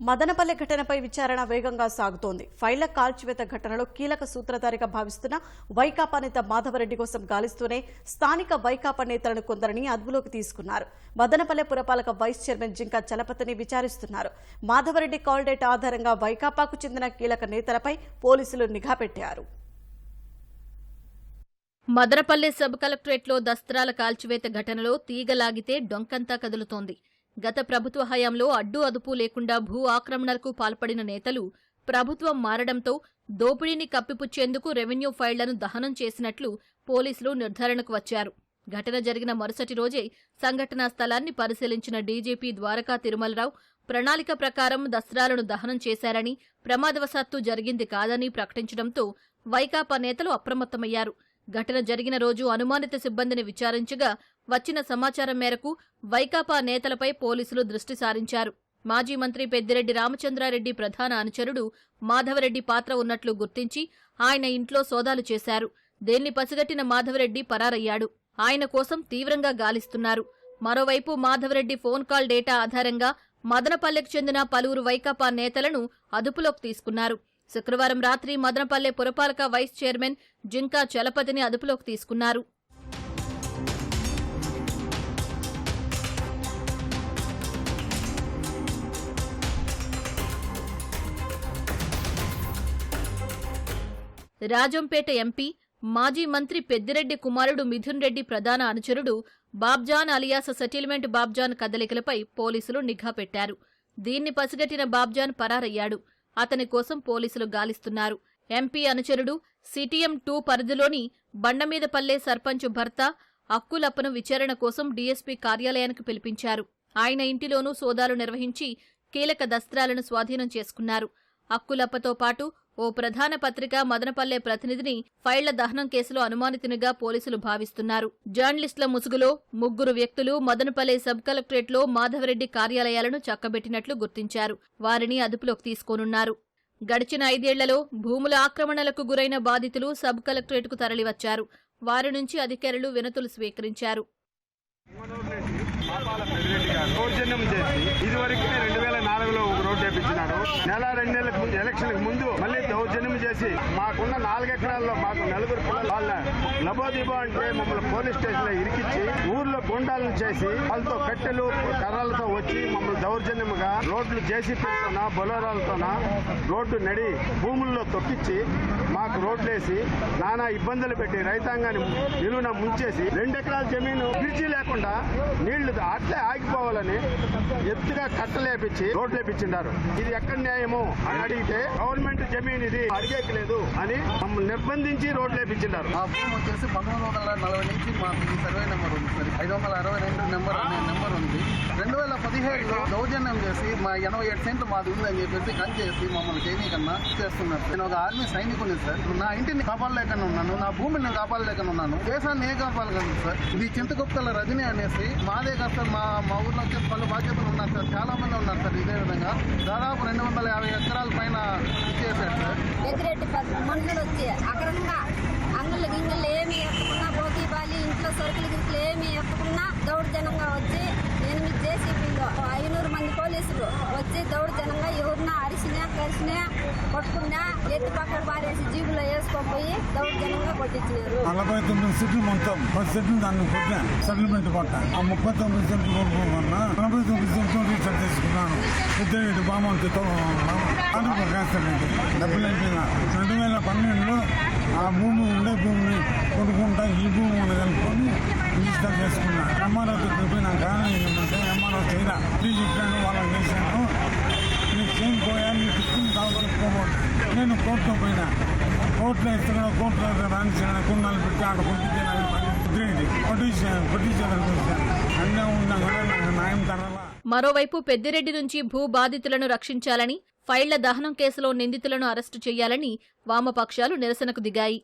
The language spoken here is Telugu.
మదనపల్లె ఘటనపై విచారణ వేగంగా సాగుతోంది. ఫైళ్ళ కాల్చివేత ఘటనలో కీలక సూత్రధారిగా భావిస్తున్న వైకాపా నేత మాధవరెడ్డి కోసం గాలిస్తూనే స్థానిక వైకాపా నేతలను కొందరిని అదుపులోకి తీసుకున్నారు. మదనపల్లె పురపాలక వైస్ చైర్మన్ జింకా చలపతిని విచారిస్తున్నారు. మాధవరెడ్డి కాల్ డేట్ ఆధారంగా వైకాపాకు చెందిన కీలక నేతలపై పోలీసులు నిఘా పెట్టారు. మదనపల్లె సబ్ కలెక్టరేట్లో దస్త్రాల కాల్చివేత ఘటనలో తీగలాగితే డొంకంతా కదులుతోంది. గత ప్రభుత్వ హయాంలో అడ్డు అదుపు లేకుండా భూ ఆక్రమణలకు పాల్పడిన నేతలు ప్రభుత్వం మారడంతో దోపిడీని కప్పిపుచ్చేందుకు రెవెన్యూ ఫైళ్ళను దహనం చేసినట్లు పోలీసులు నిర్ధారణకు వచ్చారు. ఘటన జరిగిన మరుసటి రోజే సంఘటనా స్థలాన్ని పరిశీలించిన డీజీపీ ద్వారకా తిరుమలరావు ప్రణాళిక ప్రకారం దస్త్రాలను దహనం చేశారని ప్రమాదవశాత్తు జరిగింది కాదని ప్రకటించడంతో వైకాపా నేతలు అప్రమత్తమయ్యారు. ఘటన జరిగిన రోజు అనుమానిత సిబ్బందిని విచారించగా వచ్చిన సమాచారం మేరకు వైకాపా నేతలపై పోలీసులు దృష్టి సారించారు. మాజీ మంత్రి పెద్దిరెడ్డి రామచంద్రారెడ్డి ప్రధాన అనుచరుడు మాధవరెడ్డి పాత్ర ఉన్నట్లు గుర్తించి ఆయన ఇంట్లో సోదాలు చేశారు. దేన్ని పసిగట్టిన మాధవరెడ్డి పరారయ్యాడు. ఆయన కోసం తీవ్రంగా గాలిస్తున్నారు. మరోవైపు మాధవరెడ్డి ఫోన్ కాల్ డేటా ఆధారంగా మదనపల్లెకు చెందిన పలువురు వైకాపా నేతలను అదుపులోకి తీసుకున్నారు. శుక్రవారం రాత్రి మదనపల్లె పురపాలక వైస్ చైర్మన్ జింకా చలపతిని అదుపులోకి తీసుకున్నారు. రాజంపేట ఎంపీ మాజీ మంత్రి పెద్దిరెడ్డి కుమారుడు మిథున్ రెడ్డి ప్రధాన అనుచరుడు బాబ్జాన్ అలియాస్ సెటిల్మెంట్ బాబ్జాన్ కదలికలపై పోలీసులు నిఘా పెట్టారు. దీన్ని పసిగట్టిన బాబ్జాన్ పరారయ్యాడు. అతని కోసం పోలీసులు గాలిస్తున్నారు. ఎంపీ అనుచరుడు సిటిఎం టూ పరిధిలోని బండమీదపల్లె సర్పంచ్ భర్త అక్కులప్పను విచారణ కోసం డీఎస్పీ కార్యాలయానికి పిలిపించారు. ఆయన ఇంటిలోనూ సోదాలు నిర్వహించి కీలక దస్త్రాలను స్వాధీనం చేసుకున్నారు. అక్కులప్పతో పాటు ఓ ప్రధాన పత్రిక మదనపల్లె ప్రతినిధిని ఫైళ్ళ దహనం కేసులో అనుమానితునిగా పోలీసులు భావిస్తున్నారు. జర్నలిస్టుల ముసుగులో ముగ్గురు వ్యక్తులు మదనపల్లె సబ్ కలెక్టరేట్లో మాధవరెడ్డి కార్యాలయాలను చక్కబెట్టినట్లు గుర్తించారు. వారిని అదుపులోకి తీసుకోనున్నారు. గడిచిన ఐదేళ్ళలో భూముల ఆక్రమణలకు గురైన బాధితులు సబ్ కలెక్టరేట్కు తరలివచ్చారు. వారి నుంచి అధికారులు వినతులు స్వీకరించారు. పాపాల పెద్దిరెడ్డి గారు దౌర్జన్యం చేసి ఇదివరకు రెండు వేల నాలుగులో ఒక రోడ్డు వేపించినాడు నెల రెండు నెలల ముందు ముందు మళ్ళీ దౌర్జన్యం చేసి మాకున్న నాలుగు ఎకరాల్లో మాకు నలుగురు పిల్లలు వాళ్ళ లబోదిబో అంటే మమ్మల్ని పోలీస్ స్టేషన్లో ఇరికిచ్చి ఊర్లో గుండాలను చేసి వాళ్ళతో కట్టెలు కర్రలతో వచ్చి మమ్మల్ని దౌర్జన్యముగా రోడ్లు జేసీపీలతోనా బొలోరాలతోనా రోడ్డు నడి భూముల్లో తొక్కిచ్చి మాకు రోడ్లేసి నానా ఇబ్బందులు పెట్టి రైతాంగాన్ని నిలువున ముంచేసి రెండు ఎకరాల జమీను బ్రిడ్జి లేకుండా నీళ్ళు అట్లే ఆగిపోవాలని ఎత్తుగా కట్టలేపించి రోడ్లు ఇది ఎక్కడ న్యాయము అని అడిగితే గవర్నమెంట్ జమీన్ ఇది అడిగేకి లేదు అని మమ్మల్ని నిర్బంధించి రోడ్లు వేపించిండారు మా భూమి వచ్చేసి పంతొమ్మిది వందల నలభై నుంచి మాకు ఈ సర్వే నెంబర్ ఉంది సార్. ఐదు వందల అరవై రెండు నెంబర్ అనే నెంబర్ ఉంది. రెండు వేల పదిహేడులో దౌర్జన్యం చేసి మా ఎనభై ఏడు సెంట్లు మాది ఉందని చెప్పేసి కంచేసి మమ్మల్ని చేయనీకన్నా చేస్తున్నారు నేను ఒక ఆర్మీ సైనికుని సార్. నా ఇంటిని కాపాడలేకనే ఉన్నాను నా భూమిని నేను కాపాడలేకనే ఉన్నాను దేశాన్ని ఏ కాపాడగలను సార్? ఇది చింతకుప్పల రజని అనేసి మాదే కాదు సార్. మా మా ఊర్లో వచ్చే పలు బాధ్యతలు ఉన్నారు సార్. చాలా మంది ఉన్నారు సార్ ఇదే విధంగా దాదాపు రెండు వందల యాభై ఎకరాల పైన సార్ మనుషులు వచ్చి అక్రమంగా అంగుళ్ళు గింగులు ఏమి ఎత్తకుండా పోటీ బాలి ఇంట్లో సరుకులు గింకులు ఏమి ఎప్పుకున్నా దౌడు జనంగా వచ్చి ఎనిమిది జేసీపీలు ఐనూరు మంది పోలీసులు వచ్చి దౌర్జన్యంగా ఎవరినా అరిసినా కలిసినా కొట్టుకున్నా ఎత్తి పక్కన పారేసి జీబులో వేసుకోపోయి దౌర్జన్యంగా కొట్టించినారు. నలభై తొమ్మిది సెట్లు మొత్తం. పది సెట్లు దాన్ని కొట్టా సెటిల్మెంట్ కొట్ట ఆ ముప్పై తొమ్మిది సెట్లు కొనుక్కోమన్నా నలభై తొమ్మిది సెట్లు రీఛార్జ్ చేసుకున్నాను. పెద్దరెడ్డి బామంతితో రాస్తానండి డబ్బులు అయిపోయినా. రెండు వేల పన్నెండులో ఆ భూమి ఉండే భూమిని కొనుక్కుంటా ఈ భూమి ఉంది కనుక్కొని రిజిస్టర్ చేసుకున్నా. ఎంఆర్ఓ నాకు ఏంటంటే ఎంఆర్ఓ చేయరా చెప్పాను నేను కోర్టులో పోయినా కోర్టులో ఇస్తున్నా కోర్టులో రాణించిన కున్నాలు పెట్టి ఆడ కొట్టించాను కొట్టించాను కొట్టించాను అన్నీ ఉన్నా కూడా న్యాయం తరాలా మరోవైపు పెద్దిరెడ్డి నుంచి భూ బాధితులను రక్షించాలని ఫైళ్ళ దహనం కేసులో నిందితులను అరెస్టు చేయాలని వామపక్షాలు నిరసనకు దిగాయి.